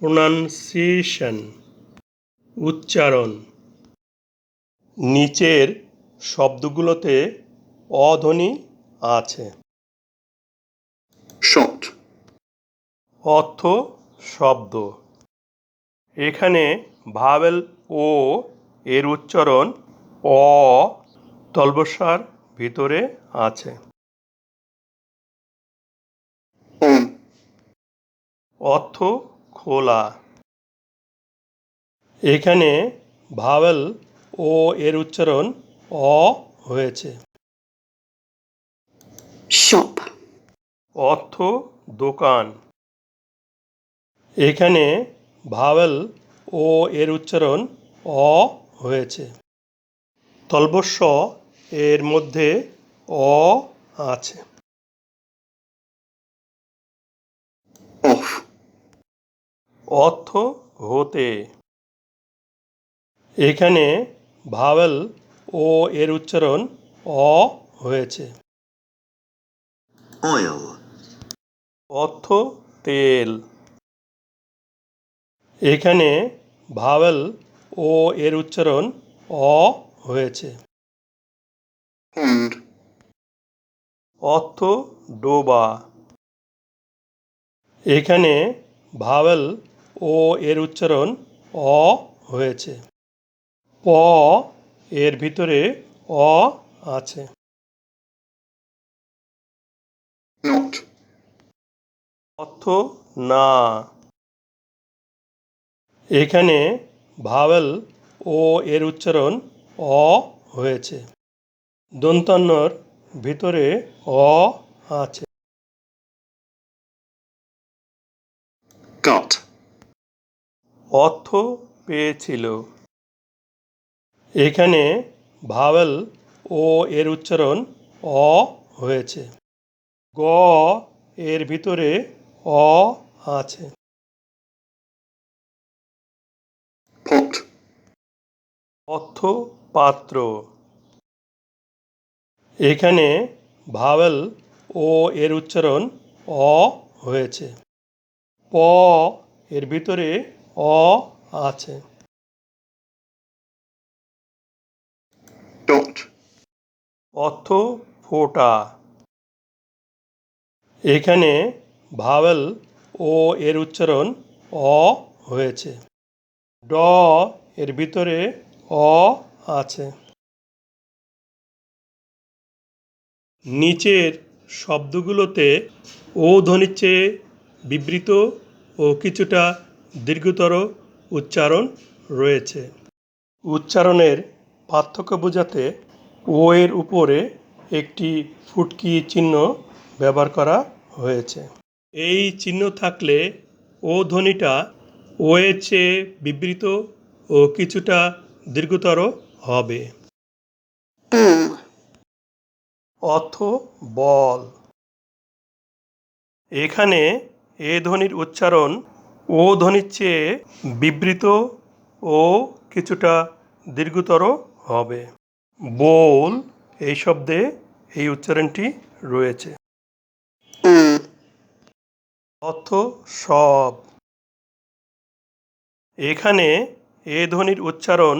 Pronunciation উচ্চারণ। নিচের শব্দগুলোতে অধ্বনি আছে। shot, অর্থ শব্দ। এখানে ভাবেল ও এর উচ্চারণ অ তলবসার ভিতরে আছে। অর্থ খোলা। এখানে ভাওয়েল ও এর উচ্চারণ অ হয়েছে। shop, অর্থ দোকান। এখানে ভাওয়েল ও এর উচ্চারণ অ হয়েছে। তলবস্য এর মধ্যে অ আছে। অর্থ হতে। এখানে ভাওয়েল ও এর উচ্চারণ অ হয়েছে। অর্থ তেল। এখানে ভাওয়েল ও এর উচ্চারণ অ হয়েছে। অর্থ ডোবা। এখানে ভাওয়েল ও এর উচ্চারণ অ হয়েছে। প এর ভিতরে অ আছে। অর্থ না। এখানে ভাওয়েল ও এর উচ্চারণ অ হয়েছে। দন্তান্নর ভিতরে অ আছে। Got, অর্থ পেয়েছিল। এখানে ভাওয়েল ও এর উচ্চারণ অ হয়েছে। গ এর ভিতরে অ আছে। অর্থ পাত্র এখানে ভাওয়েল ও এর উচ্চারণ অ হয়েছে। প এর ভিতরে অ আছে। Dot, অর্থ ফোটা। এখানে ভাওয়েল ও এর উচ্চারণ অ হয়েছে। ড এর ভিতরে অ আছে। নিচের শব্দগুলোতে ও ধ্বনির চেয়ে বিবৃত ও কিছুটা দীর্ঘতর উচ্চারণ রয়েছে। উচ্চারণের পার্থক্য বোঝাতে ও এর উপরে একটি ফুটকি চিহ্ন ব্যবহার করা হয়েছে। এই চিহ্ন থাকলে ও ধ্বনিটা ও এর চেয়ে বিবৃত ও কিছুটা দীর্ঘতর হবে। অর্থ বল। এখানে এ ধ্বনির উচ্চারণ ও ধ্বনির চেয়ে বিবৃত ও কিছুটা দীর্ঘতর হবে। বোল এই শব্দে এই উচ্চারণটি রয়েছে। অর্থ সব। এখানে এ ধ্বনির উচ্চারণ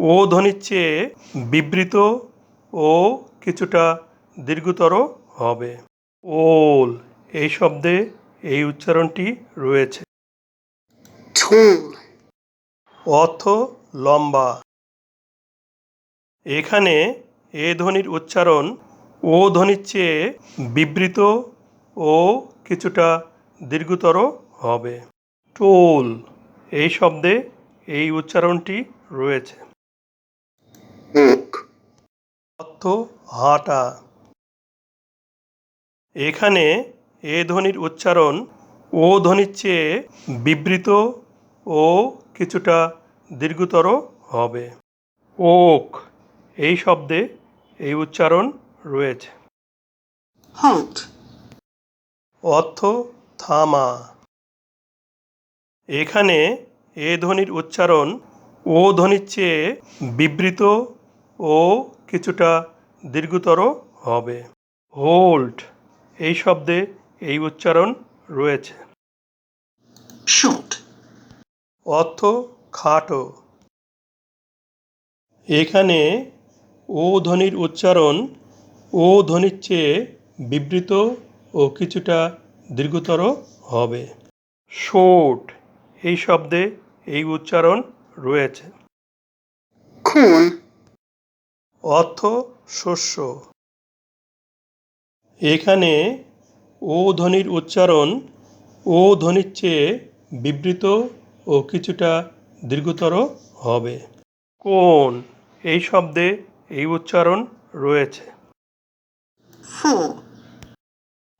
ও ধ্বনির চেয়ে বিবৃত ও কিছুটা দীর্ঘতর হবে। ওল এই শব্দে এই উচ্চারণটি রয়েছে। অর্থ লম্বা। এখানে এ ধ্বনির উচ্চারণ ও ধ্বনির চেয়ে বিবৃত ও কিছুটা দীর্ঘতর হবে। টোল এই শব্দে এই উচ্চারণটি রয়েছে। অর্থ হাঁটা। এখানে এ ধ্বনির উচ্চারণ ও ধ্বনির চেয়ে বিবৃত ও কিছুটা দীর্ঘতর হবে। ওক এই শব্দে এই উচ্চারণ রয়েছে। halt, অর্থ থামা। এখানে এ ধ্বনির উচ্চারণ ও ধ্বনির চেয়ে বিবৃত ও কিছুটা দীর্ঘতর হবে। হোল্ড এই শব্দে এই উচ্চারণ রয়েছে। shot, অর্থ খাটো। এখানে ও ধ্বনির উচ্চারণ ও ধ্বনির চেয়ে বিবৃত ও কিছুটা দীর্ঘতর হবে। শোট এই শব্দে এই উচ্চারণ রয়েছে। corn, অর্থ শস্য। এখানে ও ধ্বনির উচ্চারণ ও ধ্বনির চেয়ে বিবৃত ও কিছুটা দীর্ঘতর হবে। কোন এই শব্দে এই উচ্চারণ রয়েছে? four,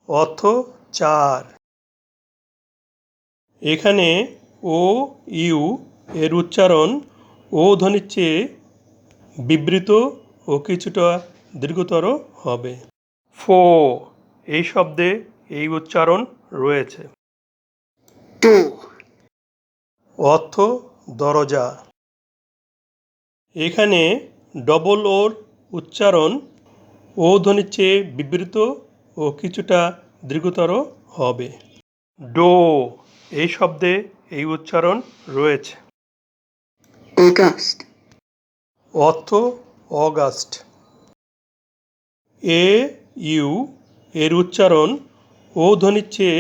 অর্থ চার। এখানে ও ইউ এর উচ্চারণ ও ধ্বনির চেয়ে বিবৃত ও কিছুটা দীর্ঘতর হবে। ফো এই শব্দে এই উচ্চারণ রয়েছে। door, অর্থ দরজা। এখানে ডবল ওর উচ্চারণ ও ধ্বনির চেয়ে বিবৃত ও কিছুটা দীর্ঘতর হবে। ডো এই শব্দে এই উচ্চারণ রয়েছে। অর্থ অগাস্ট। এ ইউ এর উচ্চারণ ও ধ্বনির চেয়ে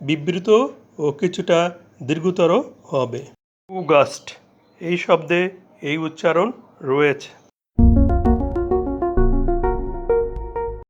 বিবৃত ও কিছুটা দীর্ঘতর হবে। উগাস্ট এই শব্দে এই উচ্চারণ রয়েছে।